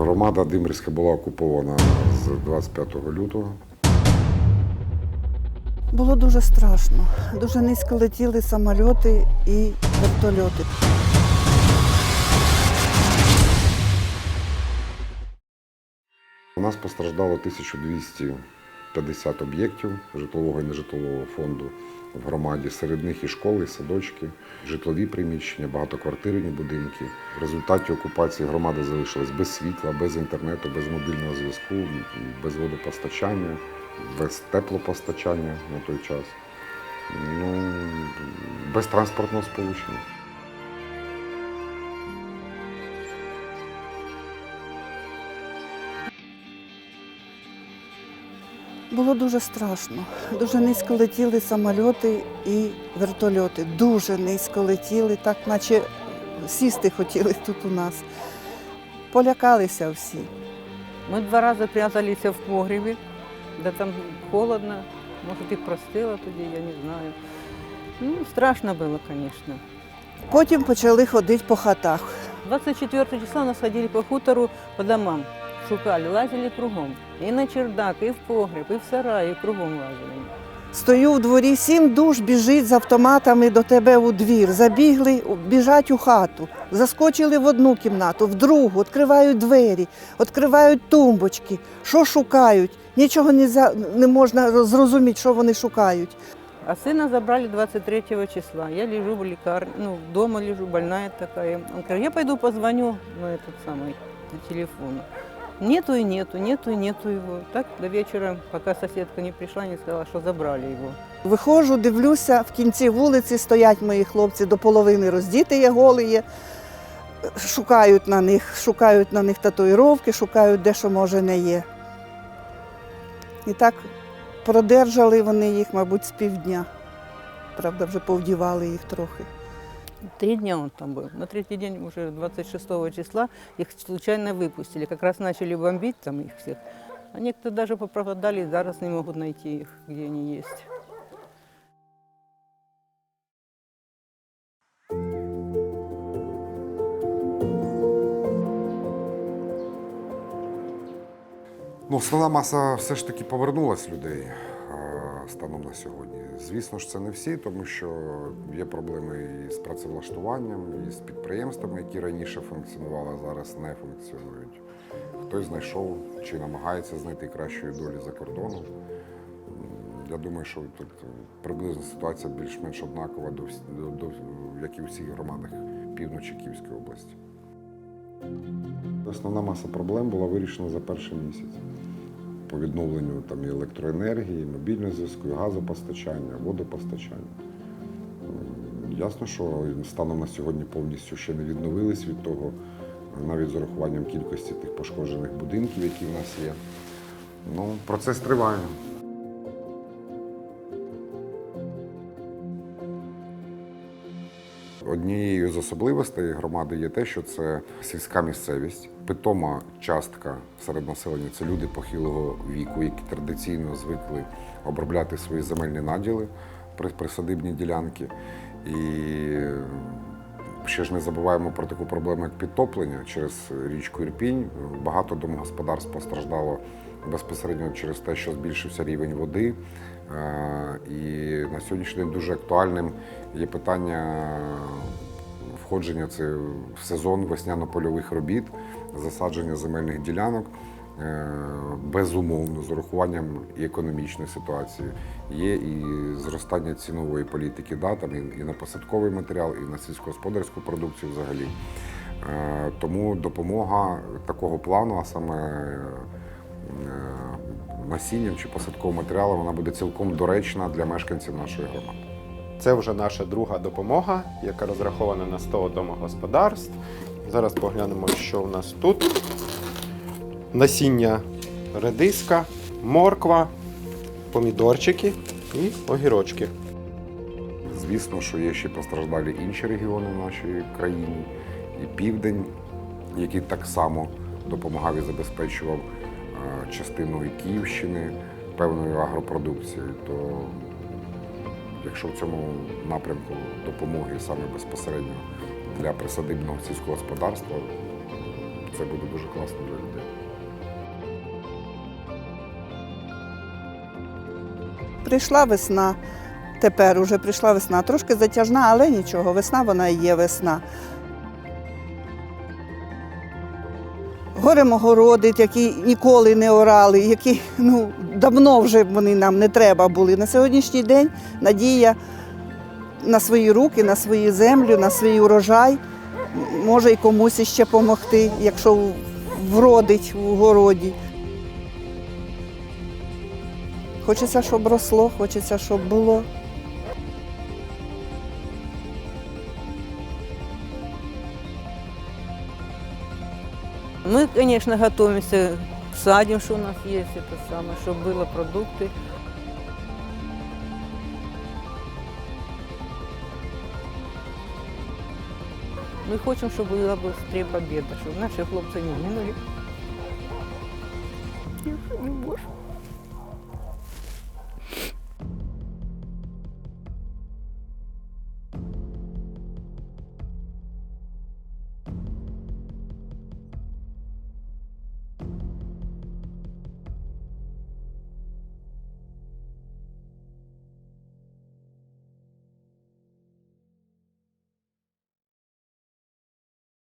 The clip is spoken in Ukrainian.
Громада Димирська була окупована з 25 лютого. Було дуже страшно. Дуже низько летіли самольоти і вертольоти. У нас постраждало 1250 об'єктів житлового і нежитлового фонду в громаді. Серед них і школи, і садочки, житлові приміщення, багатоквартирні будинки. В результаті окупації громада залишилась без світла, без інтернету, без мобільного зв'язку, без водопостачання, без теплопостачання на той час. Ну, без транспортного сполучення. Було дуже страшно. Дуже низько летіли самольоти і вертольоти. Дуже низько летіли, так наче сісти хотіли тут у нас. Полякалися всі. Мы два раза прятались в погребе, да там холодно, может, их простыло тоді, я не знаю. Ну, страшно было, конечно. Потім почали ходити по хатах. 24 числа у нас ходили по хутору, по домам, шукали, лазили кругом. І на чердак, і в погреб, і в сарай, і кругом лазили. Стою в дворі, сім душ біжить з автоматами до тебе у двір. Забігли, біжать у хату. Заскочили в одну кімнату, в другу, відкривають двері, відкривають тумбочки. Що шукають? Нічого не, за- не можна зрозуміти, що вони шукають. А сына забрали 23 числа. Я лежу в лекарне, ну, дома лежу, больная такая. Он говорит, я пойду позвоню на этот самый, на телефон. Нету и нету, нету и нету его. Так до вечера, пока соседка не пришла, не сказала, что забрали его. Виходжу, дивлюся, в кінці вулиці стоять мої хлопці до половини роздіти є голі. Шукають на них, шукають на них татуїровки, шукають де що може не є. І так продержали вони їх, мабуть, з півдня. Правда, вже повдівали їх трохи. Три дня он там был. На третий день, уже 26 числа, их случайно выпустили. Как раз начали бомбить там их всех. А некоторые даже попропадали, и зараз не могут найти их, где они есть. Ну, основна маса все ж таки повернулась людей е, станом на сьогодні. Звісно ж, це не всі, тому що є проблеми і з працевлаштуванням, і з підприємствами, які раніше функціонували, а зараз не функціонують. Хтось знайшов чи намагається знайти кращої долі за кордоном. Я думаю, що тут приблизно ситуація більш-менш однакова до, до, до як і у всіх громадах півночі Київської області. Основна маса проблем була вирішена за перший місяць по відновленню там, і електроенергії, і мобільного зв'язку, і газопостачання, водопостачання. Ясно, що станом на сьогодні повністю ще не відновились від того, навіть з урахуванням кількості тих пошкоджених будинків, які в нас є. Ну, процес триває. Однією з особливостей громади є те, що це сільська місцевість, питома частка серед населення це люди похилого віку, які традиційно звикли обробляти свої земельні наділи, при- присадибні ділянки. І ще ж не забуваємо про таку проблему, як підтоплення через річку Ірпінь. Багато домогосподарств постраждало безпосередньо через те, що збільшився рівень води. Е, І на сьогоднішній день дуже актуальним є питання входження це в сезон весняно-польових робіт, засадження земельних ділянок. Е, Безумовно, з урахуванням і економічної ситуації є і зростання цінової політики, да, там і, на посадковий матеріал, і на сільськогосподарську продукцію взагалі. Е, Тому допомога такого плану, а саме насінням чи посадковим матеріалом, вона буде цілком доречна для мешканців нашої громади. Це вже наша друга допомога, яка розрахована на 100 домогосподарств. Зараз поглянемо, що в нас тут. Насіння редиска, морква, помідорчики і огірочки. Звісно, що є ще постраждалі інші регіони в нашій країні, і південь, який так само допомагав і забезпечував частину і Київщини певною агропродукцією. То якщо в цьому напрямку допомоги саме безпосередньо для присадибного сільського господарства, це буде дуже класно для людей. Прийшла весна. Тепер уже прийшла весна. Трошки затяжна, але нічого. Весна вона і є весна. Горемо городи, які ніколи не орали, які ну, давно вже вони нам не треба були. На сьогоднішній день надія на свої руки, на свою землю, на свій урожай. Може й комусь іще допомогти, якщо вродить у городі. Хочеться, щоб росло, хочеться, щоб було. Мы, конечно, готовимся, садим, что у нас есть, это самое, чтобы было продукты. Ми хочемо, щоб була швидше победа, щоб наші хлопці не гинули. Я не можу.